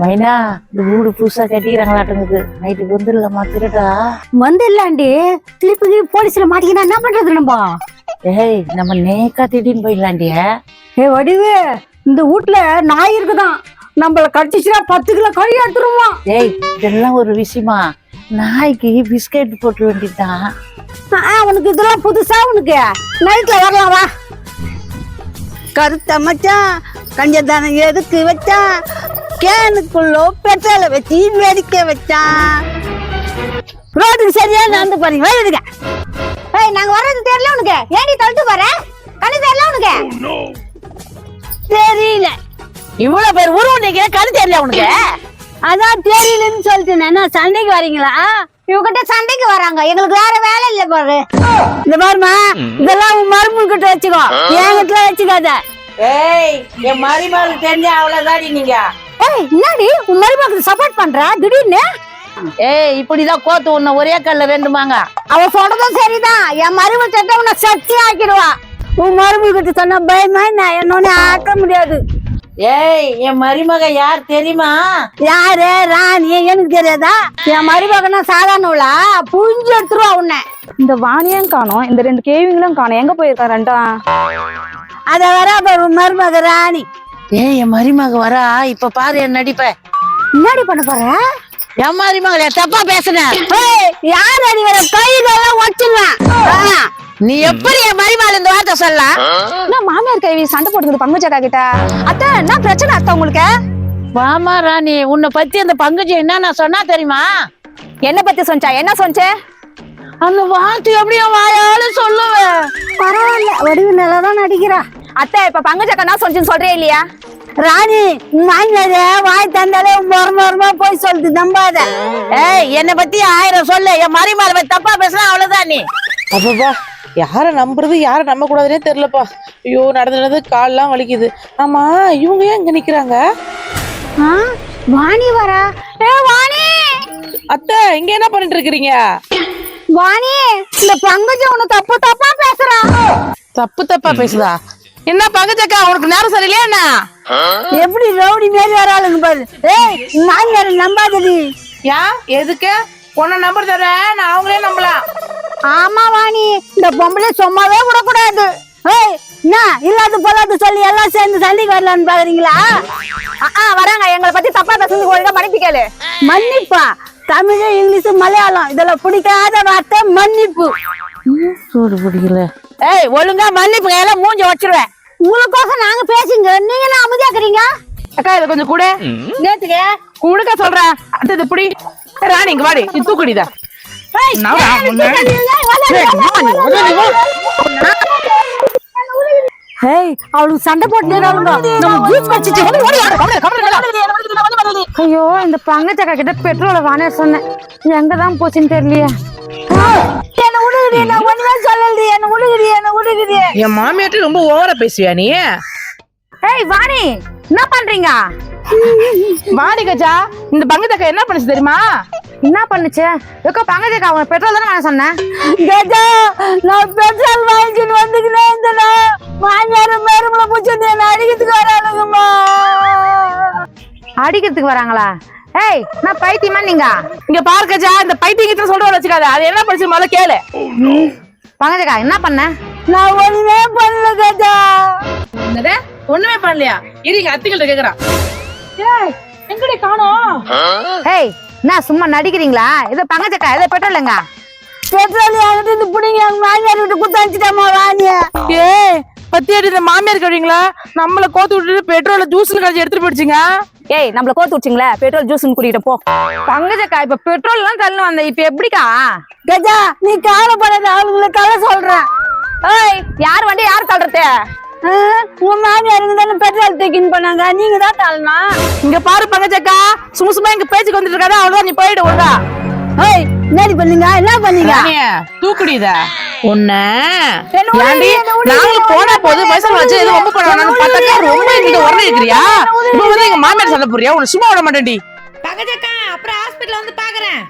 மைனா இந்த வீடு புதுசா கட்டிக்கிறாங்களாட்டுங்குது நைட்டுக்கு வந்துடலாமா திருடா. வந்துடலாண்டி. திருப்பி போலீஸ்ல மாட்டிக்கினா என்ன பண்றது நம்ம? ஏய் நம்ம நேக்கா திடீர்னு போயிடலாண்டிய ஏ வடிவு இந்த வீட்ல நாய் இருக்குதான். நம்மள கடிச்சுச்சுன்னா பத்து கிலோ கழி எடுத்துருவான் ஏய் இதெல்லாம் ஒரு விஷயமா? நாய்க்கு பிஸ்கெட் போட்டு வேண்டியதுதான். உனக்கு இதெல்லாம் புதுசா உனக்கு? நைட்ல வரலாம் வா. கருத்த மச்சான் கஞ்சதானம் எதுக்கு வச்சான்? கேனுக்குள்ள பெட்ரோலை வச்சு வெடிக்க வச்சான் ரோட்டுக்கு சரியா நடந்து போறீங்க. வேலைங்க ஏய் நாங்க வர்றது தெரியல உனக்கு. ஏன்டி தள்ளிட்டு வர கண்ணு தெரியல உனக்கு? தெரியல. இவ்வளவு பேர் உருவம் நீங்க கண் தெரியல உனக்கு. அதான் தெரியலன்னு சொல்லிட்டு என்ன சண்டைக்கு வரீங்களா? இவகிட்ட சண்டைக்கு வராங்க. எங்களுக்கு வேற வேலை இல்ல பாரு. இந்த பாருமா இதெல்லாம் உன் மருமக கிட்ட வச்சுக்கோ என்கிட்ட வச்சுக்காத. ஏய் என் மருமகளுக்கு தெரிஞ்ச அவ்வளவுதாடி நீங்க. ஏய் என்னடி? உன் மருமகளுக்கு சப்போர்ட் பண்ற? திடீர்னு? ஏய் இப்படிதான் கோத்து உன்ன ஒரே கல்ல ரெண்டு மாங்க அவ சொல்றதும் சரிதான். என் மருமக சட்டை உன்னை சக்தி ஆக்கிடுவா. உன் மருமக கிட்ட சொன்ன பயமா நான் என்னன்னு ஆக்க முடியாது. ஏய் என் மருமக யார் தெரியுமா? யாரு? ராணி. எனக்கு தெரியாதா? என் மருமகனா சாதாரணவளா புரிஞ்சு எடுத்துருவா உன்னை. இந்த வாணியும் காணோம். இந்த ரெண்டு கேவிங்களும் காணோம். எங்க போயிருக்கா ரெண்டும்? அத வர மருமக ராணி. ஏய் என் மருமக வரா. இப்ப பாரு என் நடிப்ப. என்னடி பண்ண போற? என் மருமகள தப்பா பேசுன. யார் அடி வர கைகளெல்லாம் ஒட்டுவேன் நீ எப்படி என் மருமகள் இந்த வார்த்தை சொல்லலாம் என்ன மாமியார் கைவி சண்டை போட்டுக்குது பங்குச்சக்கா கிட்ட? அத்தை என்ன பிரச்சனை அத்தை உங்களுக்கு? வாமா ராணி. உன்னை பத்தி அந்த பங்குஜி என்ன நான் சொன்னா தெரியுமா? என்ன பத்தி சொன்னா என்ன சொன்னே அந்த வார்த்தை எப்படியோ வாயால சொல்லுவேன்? பரவாயில்ல. வடிவு நல்லா தான் நடிக்கிறா. அத்தை இப்ப பங்குச்சக்கா என்ன சொன்னு சொல்றே இல்லையா? ராணி மாமியார வாய் தந்தாலே மொரமா மொரமா போய் சொல்லுது நம்பாத. ஏய் என்னை பத்தி ஆயிரம் சொல்லு. என் மருமகளை பத்தி தப்பா பேசுனா அவ்வளவுதான் நீ. அப்பப்பா யாரை நம்புறது யாரை நம்ப கூடாதுன்னே தெரியலப்பா. ஐயோ நடந்து நடந்து கால்லாம் வலிக்குது. ஆமா இவங்க ஏன் இங்க நிக்கிறாங்க? ஆ, வாணி வரா. ஏ வாணி! அத்தை இங்க என்ன பண்ணிட்டு இருக்கிறீங்க? வாணி இந்த பங்கஜ உன தப்பு தப்பா பேசுறா. தப்பு தப்பா பேசுதா? என்ன பங்கஜக்கா உனக்கு நேரம் சரியில்லையா என்ன? எப்படி ரவுடி மாரி வராளுங்க பாரு. ஏய் மாமியார நம்பாதடி. யா எதுக்கு? உன்னை நம்பர் தரேன் நான் அவங்களே நம்பலாம் ஆமா வாணி இந்த பொம்பளை சும்மாவே விடக்கூடாது. ஏய் என்ன? இல்லாத பொல்லாத சொல்லி எல்லாம் சேர்ந்து சண்டைக்கு வரலான்னு பாக்குறீங்களா? ஆ வராங்க. எங்களை பத்தி தப்பா பேசுறதுக்கு ஒழுங்கா மன்னிப்பு கேளு. மன்னிப்பா. தமிழ் இங்கிலீஷ் மலையாளம். இதெல்லாம் பிடிக்காத வார்த்தை மன்னிப்பு. சூடு பிடிக்கல? ஏய் ஒழுங்கா மன்னிப்பு எல்லாம் மூஞ்சி வச்சிருவேன். உங்களுக்கோசம் நாங்க பேசுங்க. நீங்க என்ன அமைதியாக்குறீங்க? அக்கா இதை கொஞ்சம் கூட. நேத்துக்கு கொடுக்க சொல்றேன். அடுத்தது இப்படி ராணி இங்க வாடி. இது. தூக்குடிதா. ஹேய் அவளுக்கு சண்டை போட்டு நம்ம ஜூஸ் ஐயோ இந்த பங்குச்சக்கா கிட்ட பெட்ரோலை வாங்க சொன்னேன். எங்கதான் போச்சுன்னு தெரியலையே. என்ன உடுகுடி நான் ஒண்ணுமே சொல்லலடி என்ன உடுகுடி என்ன என் மாமியார்ட்ட ரொம்ப ஓவரா பேசுவியா நீ? ஏய் வாணி என்ன பண்றீங்க? கஜா இந்த பங்கத்தக்கா என்ன பண்ணுச்சு தெரியுமா? என்ன பண்ணுச்சு? எக்கோ பங்குச்சக்கா அவங்க பெட்ரோல் தானே வாங்க சொன்னேன்? கஜா நான் பெட்ரோல் வாங்கிட்டு வந்துக்கினே இருந்தேன் மாமியார மேரம்ல பூச்சி என்ன அடிக்கிறதுக்கு வராளுங்கம்மா அடிக்கிறதுக்கு வராங்களா? ஏய் நான் பைத்தியமா நீங்க? இங்க பாரு கஜா இந்த பைத்தியத்தை சொல்ற வச்சுக்காத. அது என்ன பண்ணுச்சு முதல்ல கேளு. பங்குச்சக்கா என்ன பண்ண? நான் ஒண்ணுமே பண்ணல கஜா என்னது? ஒண்ணுமே பண்ணலையா? இருங்க அத்திகள்ட்ட கேக்குறான் ஏய் எங்கடி காணோம்? ஏய் என்ன சும்மா நடிக்கிறீங்களா? இது பங்குச்சக்கா இது பெட்ரோலுங்க பெட்ரோல் என்கிட்ட இருந்து பிடிங்க எங்க மாமியார் கிட்ட குத்து அடிச்சிட்டமா வாணிய ஏய் பத்தியாடி இந்த மாமியார் கழுவீங்களா நம்மள கோத்து விட்டுட்டு பெட்ரோல ஜூஸ்ல கழிச்சு எடுத்துட்டு போயிடுச்சுங்க. ஏய் நம்மள கோத்து விட்டீங்களே பெட்ரோல் ஜூஸ்னு கூட்டிட்டு போ. பங்குச்சக்கா இப்ப பெட்ரோல் எல்லாம் தள்ளு வந்த இப்ப எப்படிக்கா? கஜா நீ கவலைப்படாத அவளுங்களை கதை சொல்றேன். ஏய் யார் வண்டி யார் தள்ளுறது? உன் மாமியாருங்க தானே பெட்ரோல் தூக்கின்னு போனாங்க நீங்க தான் தள்ளணும். இங்க பாரு பங்கச்சக்கா சும்மா சும்மா இங்க பேச்சுக்கு வந்துட்டு இருக்காத அவ்வளவுதான் நீ போயிடு ஒழுங்கா. ஏய் என்னடி பண்ணீங்க? என்ன பண்ணீங்க? தூக்குடித உன்ன என்ன உடனே, ஏண்டி என்ன உடனே, நாங்க என்ன போனா போது பைசா வச்சு எதுவும் ரொம்ப பண்ண உடனே, ரொம்ப என்ன எங்கிட்ட உடனே இருக்கிறியா இப்ப வந்து எங்க மாமியார் சொல்ல போறியா உன்னை சும்மா விட மாட்டேன்டி. பகஜக்கா அப்புறம் ஹாஸ்பிட்டல் வந்து பாக்குறேன்.